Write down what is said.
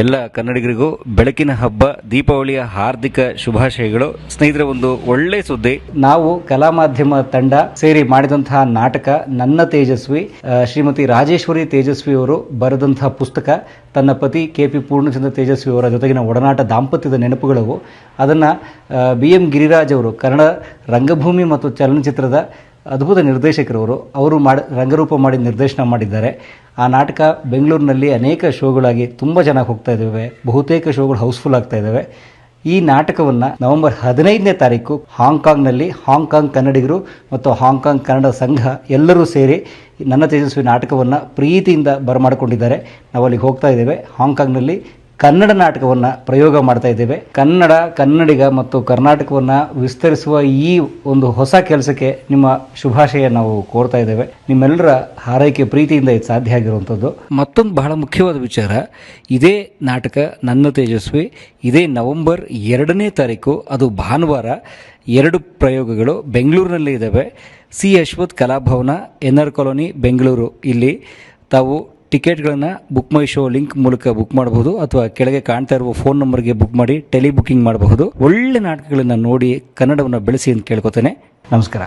ಎಲ್ಲ ಕನ್ನಡಿಗರಿಗೂ ಬೆಳಕಿನ ಹಬ್ಬ, ದೀಪಾವಳಿಯ ಹಾರ್ದಿಕ ಶುಭಾಶಯಗಳು. ಸ್ನೇಹಿತರೆ, ಒಂದು ಒಳ್ಳೆ ಸುದ್ದಿ. ನಾವು ಕಲಾ ಮಾಧ್ಯಮ ತಂಡ ಸೇರಿ ಮಾಡಿದಂತಹ ನಾಟಕ ನನ್ನ ತೇಜಸ್ವಿ ಶ್ರೀಮತಿ ರಾಜೇಶ್ವರಿ ತೇಜಸ್ವಿ ಅವರು ಬರೆದಂತಹ ಪುಸ್ತಕ. ತನ್ನ ಪತಿ ಕೆ ಪಿ ಪೂರ್ಣಚಂದ್ರ ತೇಜಸ್ವಿ ಅವರ ಜೊತೆಗಿನ ಒಡನಾಟ ದಾಂಪತ್ಯದ ನೆನಪುಗಳವು. ಅದನ್ನು ಬಿ ಎಂ ಗಿರಿರಾಜ್ ಅವರು ಕನ್ನಡ ರಂಗಭೂಮಿ ಮತ್ತು ಚಲನಚಿತ್ರದ ಅದ್ಭುತ ನಿರ್ದೇಶಕರವರು ಅವರು ಮಾಡಿ ರಂಗರೂಪ ಮಾಡಿ ನಿರ್ದೇಶನ ಮಾಡಿದ್ದಾರೆ. ಆ ನಾಟಕ ಬೆಂಗಳೂರಿನಲ್ಲಿ ಅನೇಕ ಶೋಗಳಾಗಿ ತುಂಬ ಚೆನ್ನಾಗಿ ಹೋಗ್ತಾ ಇದ್ದಾವೆ. ಬಹುತೇಕ ಶೋಗಳು ಹೌಸ್ಫುಲ್ ಆಗ್ತಾ ಇದ್ದಾವೆ. ಈ ನಾಟಕವನ್ನು ನವೆಂಬರ್ ಹದಿನೈದನೇ ತಾರೀಕು ಹಾಂಗ್ಕಾಂಗ್ನಲ್ಲಿ ಹಾಂಗ್ಕಾಂಗ್ ಕನ್ನಡಿಗರು ಮತ್ತು ಹಾಂಗ್ಕಾಂಗ್ ಕನ್ನಡ ಸಂಘ ಎಲ್ಲರೂ ಸೇರಿ ನನ್ನ ತೇಜಸ್ವಿ ನಾಟಕವನ್ನು ಪ್ರೀತಿಯಿಂದ ಬರಮಾಡಿಕೊಂಡಿದ್ದಾರೆ. ನಾವು ಅಲ್ಲಿಗೆ ಹೋಗ್ತಾ ಇದ್ದೇವೆ. ಹಾಂಗ್ಕಾಂಗ್ನಲ್ಲಿ ಕನ್ನಡ ನಾಟಕವನ್ನು ಪ್ರಯೋಗ ಮಾಡ್ತಾ ಇದ್ದೇವೆ. ಕನ್ನಡ, ಕನ್ನಡಿಗ ಮತ್ತು ಕರ್ನಾಟಕವನ್ನು ವಿಸ್ತರಿಸುವ ಈ ಒಂದು ಹೊಸ ಕೆಲಸಕ್ಕೆ ನಿಮ್ಮ ಶುಭಾಶಯ ನಾವು ಕೋರ್ತಾ ಇದ್ದೇವೆ. ನಿಮ್ಮೆಲ್ಲರ ಹಾರೈಕೆ ಪ್ರೀತಿಯಿಂದ ಇದು ಸಾಧ್ಯ ಆಗಿರುವಂಥದ್ದು ಮತ್ತೊಂದು ಬಹಳ ಮುಖ್ಯವಾದ ವಿಚಾರ, ಇದೇ ನಾಟಕ ನನ್ನ ತೇಜಸ್ವಿ, ಇದೇ ನವೆಂಬರ್ ಎರಡನೇ ತಾರೀಕು, ಅದು ಭಾನುವಾರ ಎರಡು ಪ್ರಯೋಗಗಳು ಬೆಂಗಳೂರಿನಲ್ಲಿ ಇದ್ದಾವೆ. C Ashwath Kalabhavana, N R colony, Bengaluru. ಇಲ್ಲಿ ತಾವು ಟಿಕೆಟ್ಗಳನ್ನು ಬುಕ್ ಮೈ ಶೋ ಲಿಂಕ್ ಮೂಲಕ ಬುಕ್ ಮಾಡಬಹುದು ಅಥವಾ ಕೆಳಗೆ ಕಾಣ್ತಾ ಇರುವ ಫೋನ್ ನಂಬರ್ಗೆ ಬುಕ್ ಮಾಡಿ ಟೆಲಿ ಬುಕ್ಕಿಂಗ್ ಮಾಡಬಹುದು. ಒಳ್ಳೆ ನಾಟಕಗಳನ್ನು ನೋಡಿ ಕನ್ನಡವನ್ನು ಬೆಳೆಸಿ ಅಂತ ಕೇಳ್ಕೊತೇನೆ. ನಮಸ್ಕಾರ.